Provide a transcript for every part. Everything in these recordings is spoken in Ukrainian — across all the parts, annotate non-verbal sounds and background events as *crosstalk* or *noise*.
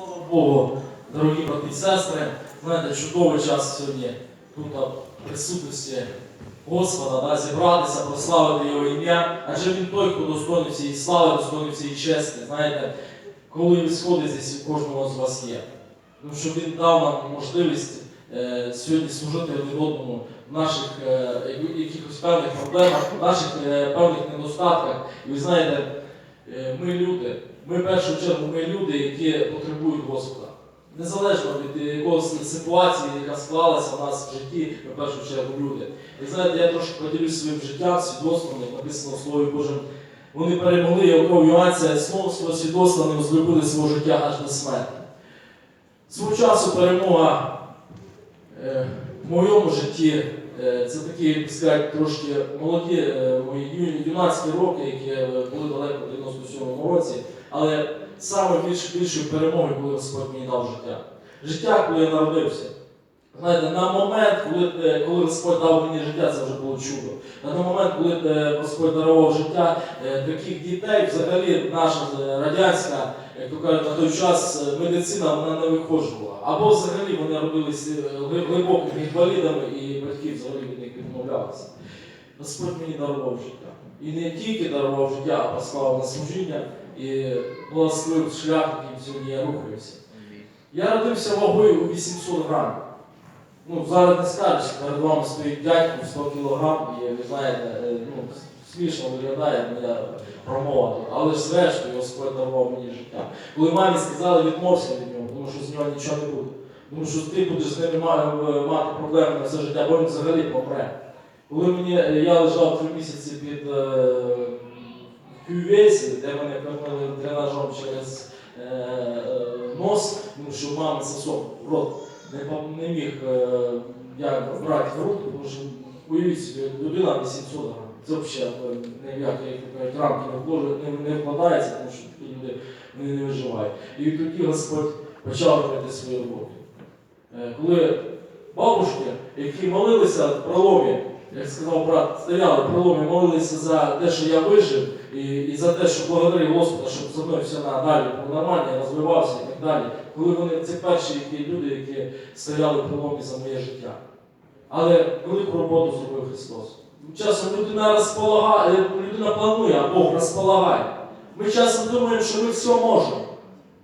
Слава Богу, дорогі брати і сестри, знаєте, чудовий час сьогодні тут в присутності Господа, да, зібратися, прославити Його ім'я, адже Він той, хто достойний всієї слави, достойний всієї честі. Знаєте, коли сходи здесь у кожного з вас є. Тому що Він дав нам можливість е, сьогодні служити один одному в наших е, якихось певних проблемах, в наших е, певних недостатках. І ви знаєте, е, ми люди, ми в першу чергу ми люди, які потребують Господа. Незалежно від якогось ситуації, яка склалася в нас в житті, ми в першу чергу люди. І знаєте, я трошки поділюсь своїм життям, свідоцтвом, як написано в Слові Божому. Вони перемогли Яков Юанця, слово свого свідоцтва не розлюбили свого життя аж до смерті. Свого часу перемога е, в моєму житті це такі, сказати, трошки молоді е, мої юнацькі роки, які е, були далеко в 97-му році. Але саме більш, більшою перемогою, коли Господь мені дав життя. Життя, коли я народився. Знаєте, на момент, коли, е, коли Господь дав мені життя, це вже було чудо. На той момент, коли е, Господь дарував життя, е, таких дітей, взагалі наша е, радянська, як то кажуть, на той час е, медицина вона не виходжувала. Або взагалі вони робилися глибокими інвалідами і від. Господь мені дарував життя. І не тільки дарував життя, а послав на служіння і благословив шлях, яким сьогодні я рухаюся. Я родився вагою у 800 грамів. Ну, зараз не скажеш, перед вами стоїть дядько 100 кілограм, і ви знаєте, е, ну, смішно виглядає моя промова. Але ж зрештою Господь дарував мені життя. Коли мамі сказали, відмовся від нього, тому що з нього нічого не буде. Тому що ти будеш з ним ма- мати проблеми на все життя, бо він взагалі помре. Коли мені, е, я лежав три місяці під е, кювесі, де мене кормили тренажом через е, е, нос, тому що мама сосок в рот не, не міг е, я брати в руки, тому що уявіть собі, людина 800 грам. Це взагалі е, ніякі рамки не, не вкладається, тому що такі люди вони не виживають. І тоді Господь почав робити свою роботу. Е, Коли бабушки, які молилися в проломі, як сказав брат, стояли в проломі, молилися за те, що я вижив, і, і за те, що благодарив Господа, щоб зі мною все надалі нормально, розвивався і так далі. Коли вони це перші які люди, які стояли в проломі за моє життя. Але велику роботу зробив Христос. Часом людина розполагає, людина планує, а Бог розполагає. Ми часом думаємо, що ми все можемо.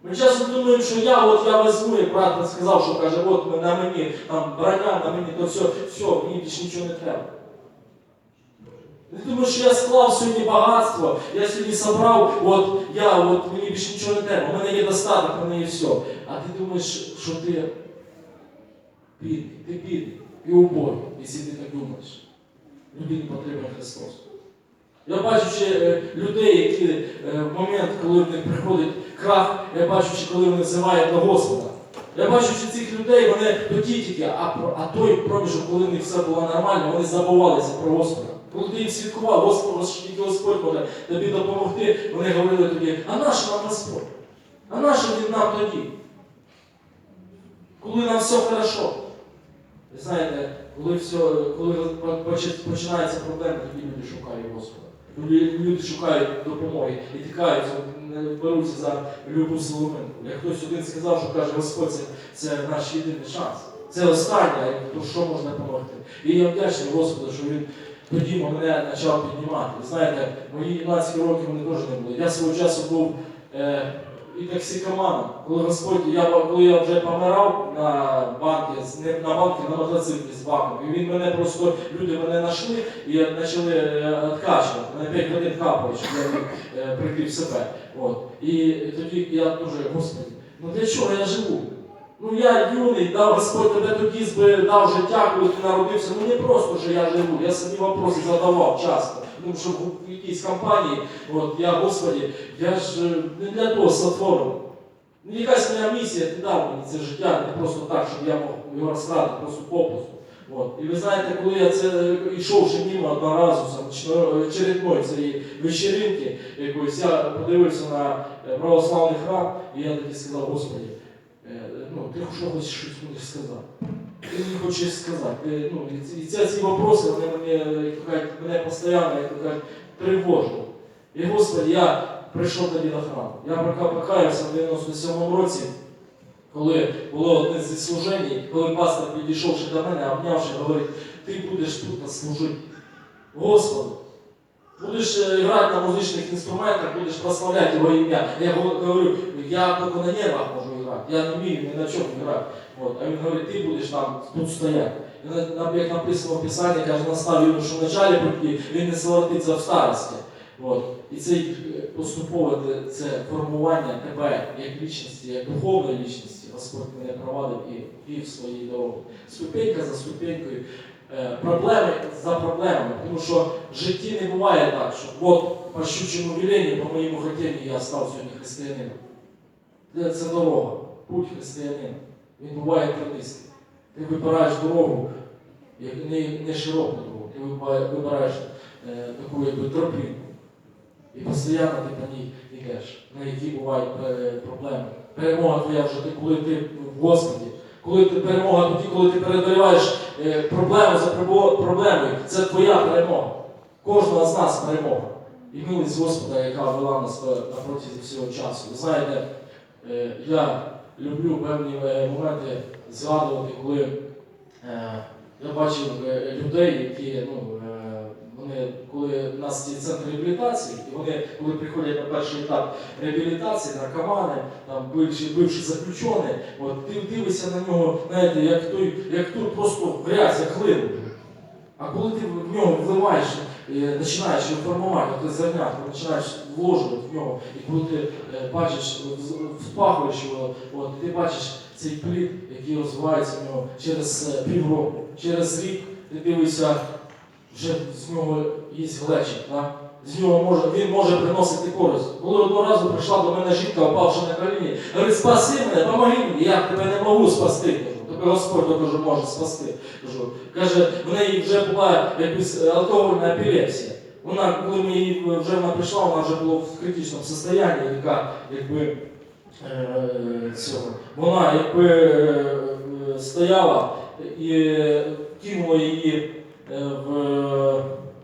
Ми часом думаємо, що я от я візьму, як брат сказав, що каже, от на мені там броня, на мені, то все, все, мені більше нічого не треба. Ти думаєш, що я склав сьогодні багатство, я сьогодні зібрав, от я, от мені більше нічого не треба, у мене є достаток, у мене є все. А ти думаєш, що ти бідний, ти бідний і убогий, якщо ти так думаєш. Людині потрібен Христос. Я бачучи е, людей, які е, в момент, коли в них крах, я бачучи, коли вони взивають до Господа. Я бачучи цих людей, вони тоді тільки, а, а той проміжок, коли в них все було нормально, вони забувалися про Господа. Коли ти їм свідкував, Господь, Господь, може тобі допомогти, вони говорили тоді, а наш нам Господь? А наш він нам тоді? Коли нам все хорошо. Ви знаєте, коли все, коли поч- починаються проблеми, тоді люди шукають Господа. Люди, шукають допомоги і тікають, беруться за любу соломинку. Як хтось один сказав, що каже, Господь, це, це наш єдиний шанс. Це останнє, то що можна допомогти. І я вдячний Господу, що він тоді мене почав піднімати. Знаєте, мої юнацькі роки вони теж не були. Я свого часу був е, і токсикоманом. Коли Господь, я, коли я вже помирав на не на банки, на з баком. І він мене просто, люди мене знайшли і почали е, відкачувати. Мене 5 годин капали, щоб я е, прийти в себе. От. І тоді я дуже, Господи, ну для чого я живу? Ну я юний, дав Господь тебе тоді зб- дав життя, коли ти народився. Ну не просто, що я живу. Я собі вопроси задавав часто. Ну, що в якійсь компанії, от я, Господі, я ж е, не для того сотворив. Ну, якась моя місія, ти дав мені це життя, не просто так, щоб я мог його розкрадати, просто попусту. От. І ви знаєте, коли я це е, йшовши мимо одного разу сам, цієї вечеринки якоїсь, я подивився на е, православний храм, і я тоді сказав, Господи, е, ну, ти що хочеш щось мені сказати? Ти мені хочеш сказати. Ти, ну, і ці- ці, вопроси, вони мені, е, кажуть, мене постійно тривожили. І Господи, я прийшов тоді до храму. Я пока покаявся в 97-му році, Коли було одне зі служень, коли пастор підійшовши до мене, обнявши, говорить, ти будеш тут служити Господу. Будеш е, грати на музичних інструментах, будеш прославляти його ім'я. Я говорю, я тільки на нервах можу грати, я не вмію ні на чому грати. От. А він говорить, ти будеш там тут стояти. Як написано в Писанні, каже, настав він, що в началі він не золотиться в старості. От. І це е, поступове це формування тебе як лічності, як духовної лічності, Господь мене провадив і вів своєю дорогою. Ступенька за ступенькою, е, проблеми за проблемами. Тому що в житті не буває так, що от по щучому веленню, по моєму хотінню я став сьогодні християнином. Це- Це дорога, путь християнина. Він буває тернистий. Ти вибираєш дорогу, не, не широку дорогу, ти вибираєш, е, таку якби тропінку. І постійно ти по ній йдеш, на які бувають е, проблеми. Перемога твоя вже ти, коли ти в Господі. Коли ти перемога тоді, коли ти передоліваєш е, проблему за проблемою, це твоя перемога. Кожного з нас перемога. І милість Господа, яка вела нас е, на протязі всього часу. Ви знаєте, я люблю певні е, моменти згадувати, коли е, я бачив е, людей, які ну, е, вони, коли у нас є центр реабілітації, і вони, коли приходять на перший етап реабілітації, наркомани, там бивші, бивші заключені, от ти дивишся на нього, знаєте, як той, як тут просто грязь, як глину. А коли ти в нього вливаєш, е, починаєш його формувати, ти зернятко, починаєш вложувати в нього, і коли ти е, бачиш, вспахуєш його, от, ти бачиш цей плід, який розвивається в нього через е, півроку, через рік ти дивишся, вже з нього є глечик. Да? З нього може, він може приносити користь. Коли одного разу прийшла до мене жінка, впавши на коліні, говорить, спаси мене, помоги мені, я тебе не можу спасти. Кажу, Господь тільки може спасти. Кажу. Каже, в неї вже була якась алкогольна епілепсія. Вона, коли її вже вона прийшла, вона вже була в критичному стані, яка якби е, цього. Вона якби е, стояла і кинула її е, в,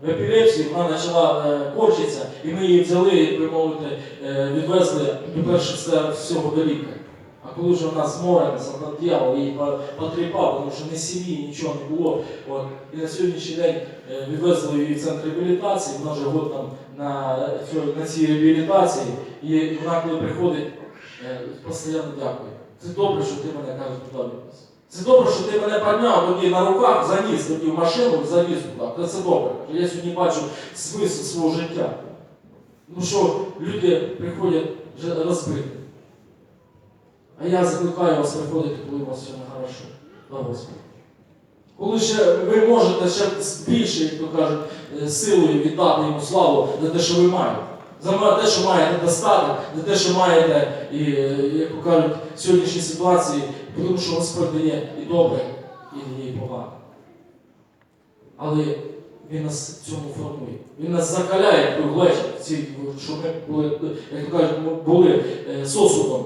в епілепсію, вона почала е, корчитися, і ми її взяли, як мовити, е, відвезли, по-перше, це всього до лікаря. А коли вже вона зморена, солдат дьявол її потріпав, тому що ні сім'ї, нічого не було. От. І на сьогоднішній день е, відвезли її в центр реабілітації, вона вже год там на, на цій реабілітації, і вона коли приходить, е, постійно дякує. Це добре, що ти мене кажеш туди відвез. Це добре, що ти мене підняв тоді на руках, заніс тоді в машину, завіз туди. Це добре. Я сьогодні бачу смисл свого життя. Ну що люди приходять розбиті. А я закликаю вас приходити, коли у вас все не хорошо. До Господа. Коли ще ви можете ще більше, як то кажуть, е, силою віддати йому славу за те, що ви маєте. За те, що маєте достаток, за те, що маєте, і, е, як кажуть, сьогоднішній ситуації, тому що Господь дає і добре, і дає і погане. Але Він нас в цьому формує. Він нас закаляє в щоб ми були, як то кажуть, були е, сосудом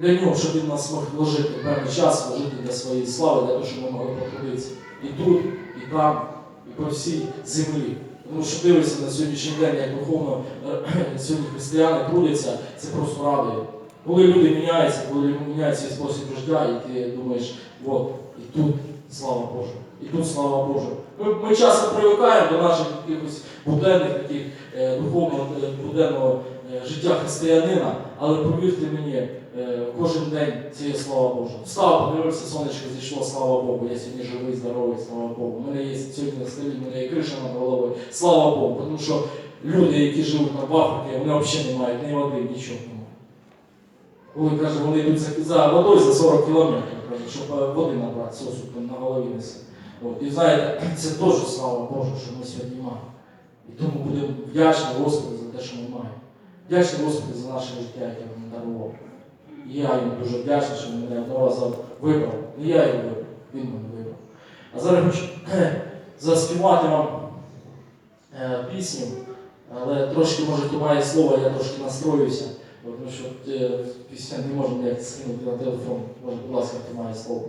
для нього, щоб він нас мог вложити певний час, вложити для своєї слави, для того, щоб ми могли потрудитися. І тут, і там, і по всій землі. Тому що дивишся на сьогоднішній день, як духовно е, сьогодні християни трудяться, це просто радує. Коли люди міняються, коли міняється спосіб життя, і ти думаєш, от, і тут слава Божа, і тут слава Божа. Ми, ми часто привикаємо до наших якихось буденних таких е, духовного е, буденного е, життя християнина, але повірте мені, е, кожен день це є слава Божа. Встав, подивився, сонечко зійшло, слава Богу. Я сьогодні живий, здоровий, слава Богу. У мене є сьогодні на столі, у мене є криша над головою. Слава Богу, тому що люди, які живуть там в Африці, вони взагалі не мають ні води, нічого. Коли каже, вони йдуть за, водою за 40 кілометрів, щоб е, води набрати, сосуд на голові несе. От. І знаєте, це теж слава Божу, що ми сьогодні маємо. І тому будемо вдячні Господу за те, що ми маємо. Вдячні Господу за наше життя, яке він дарував. І я йому дуже вдячний, що він мене одного разу вибрав. Не я його вибрав, він мене вибрав. А зараз хочу *clears throat* заспівати вам е, пісню, але трошки, може, має слово, я трошки настроюся. Тому що е, пісня не можна ніяк скинути на телефон. Може, будь ласка, має слово.